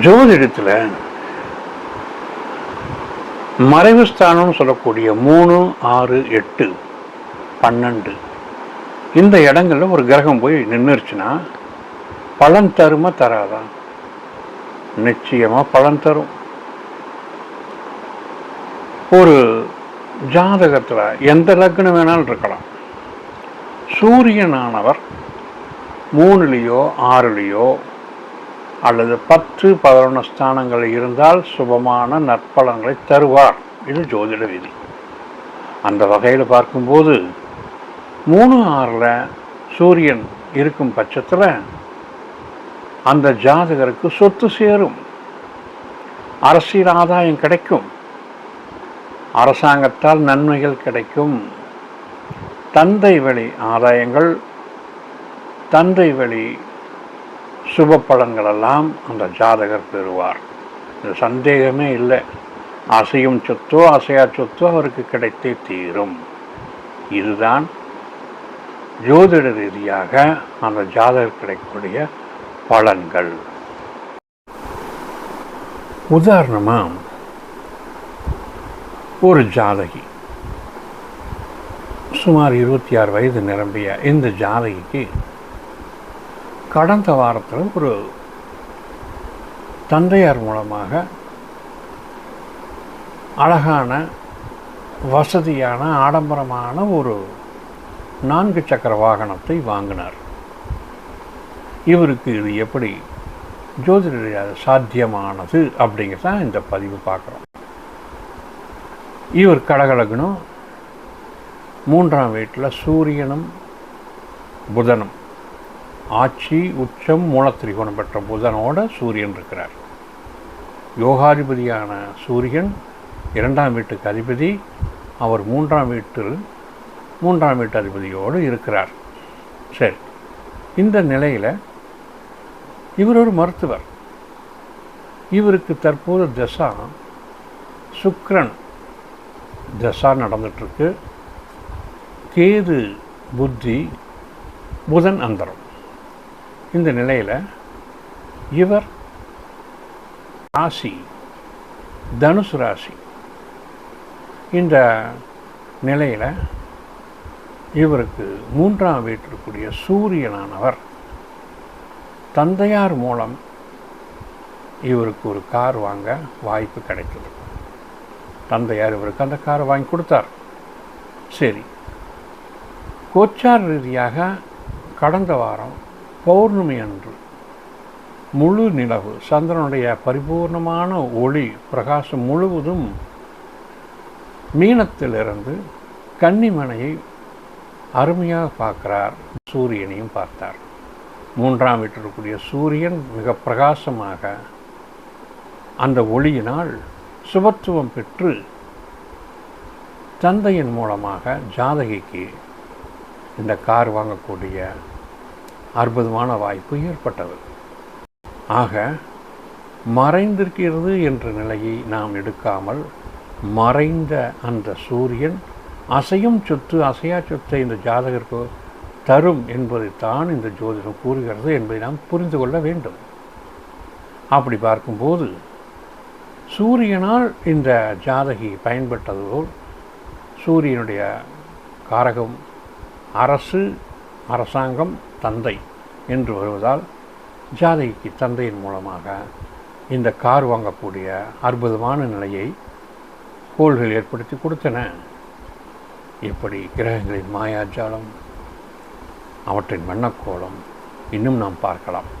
ஜோதிடத்தில் மறைவு ஸ்தானம்னு சொல்லக்கூடிய மூணு ஆறு எட்டு பன்னெண்டு. இந்த இடங்களில் ஒரு கிரகம் போய் நின்றுச்சுன்னா பலன் தருமா தராதான் நிச்சயமாக பலன் தரும். ஒரு ஜாதகத்தில் எந்த லக்னம் வேணாலும் இருக்கலாம். சூரியனானவர் மூணுலேயோ ஆறுலேயோ அல்லது பத்து பதினொன்று ஸ்தானங்கள் இருந்தால் சுபமான நற்பலன்களை தருவார். இது ஜோதிட விதி. அந்த வகையில் பார்க்கும்போது மூணு ஆறில் சூரியன் இருக்கும் பட்சத்தில் அந்த ஜாதகருக்கு சொத்து சேரும். அரசியல் ஆதாயம் கிடைக்கும். அரசாங்கத்தால் நன்மைகள் கிடைக்கும். தந்தை வழி ஆதாயங்கள் தந்தை வழி சுப பலன்களெல்லாம் அந்த ஜாதகர் பெறுவார். இது சந்தேகமே இல்லை. அசையும் சொத்தோ அசையா சொத்தோ அவருக்கு கிடைத்தே தீரும். இதுதான் ஜோதிட ரீதியாக அந்த ஜாதகர் கிடைக்கக்கூடிய பலன்கள். உதாரணமாக ஒரு ஜாதகி சுமார் இருபத்தி ஆறு வயது நிரம்பிய இந்த ஜாதகிக்கு கடந்த வாரத்தில் ஒரு தந்தையார் மூலமாக அழகான வசதியான ஆடம்பரமான ஒரு நான்கு சக்கர வாகனத்தை வாங்கினார். இவருக்கு இது எப்படி ஜோதிட சாத்தியமானது சாத்தியமானது தான் இந்த பதிவு பார்க்குறோம். இவர் கடகலகனும் மூன்றாம் வீட்டில் சூரியனும் புதனும். ஆட்சி உச்சம் மூலத்திரிகோணம் பெற்ற புதனோட சூரியன் இருக்கிறார். யோகாதிபதியான சூரியன் இரண்டாம் வீட்டுக்கு அதிபதி அவர் மூன்றாம் வீட்டில் மூன்றாம் வீட்டு அதிபதியோடு இருக்கிறார். சரி இந்த நிலையில் இவர் ஒரு மருத்துவர். இவருக்கு தற்போது தசா சுக்ரன் தசா நடந்துட்டுருக்கு கேது புத்தி புதன் அந்தரம். இந்த நிலையில் இவர் ராசி தனுசு ராசி. இந்த நிலையில் இவருக்கு மூன்றாம் வீட்டிற்குரிய சூரியனானவர் தந்தையார் மூலம் இவருக்கு ஒரு கார் வாங்க வாய்ப்பு கிடைத்தது. தந்தையார் இவருக்கு அந்த காரை வாங்கி கொடுத்தார். சரி கோச்சார் ரீதியாக கடந்த வாரம் பௌர்ணமி அன்று முழு நிலவு சந்திரனுடைய பரிபூர்ணமான ஒளி பிரகாசம் முழுவதும் மீனத்திலிருந்து கன்னிமனையை அருமையாக பார்க்கிறார். சூரியனையும் பார்த்தார். மூன்றாம் வீட்டிற்குரிய சூரியன் மிக பிரகாசமாக அந்த ஒளியினால் சுபத்துவம் பெற்று தந்தையின் மூலமாக ஜாதகிக்கு இந்த கார் வாங்கக்கூடிய அற்புதமான வாய்ப்பு ஏற்பட்டது. ஆக மறைந்திருக்கிறது என்ற நிலையை நாம் எடுக்காமல் மறைந்த அந்த சூரியன் அசையும் சொத்து அசையா சொத்தை இந்த ஜாதகருக்கு தரும் என்பதைத்தான் இந்த ஜோதிடம் கூறுகிறது என்பதை நாம் புரிந்து கொள்ள வேண்டும். அப்படி பார்க்கும்போது சூரியனால் இந்த ஜாதகி பயன்பட்டதோல் சூரியனுடைய காரகம் அரசு அரசாங்கம் தந்தை என்று வருவதால் ஜாதகிக்கு தந்தையின் மூலமாக இந்த கார் வாங்கக்கூடிய அற்புதமான நிலையை கோள்கள் ஏற்படுத்தி கொடுத்தன. எப்படி? கிரகங்களின் மாயாஜாலம் அவற்றின் வண்ணக்கோலம் இன்னும் நாம் பார்க்கலாம்.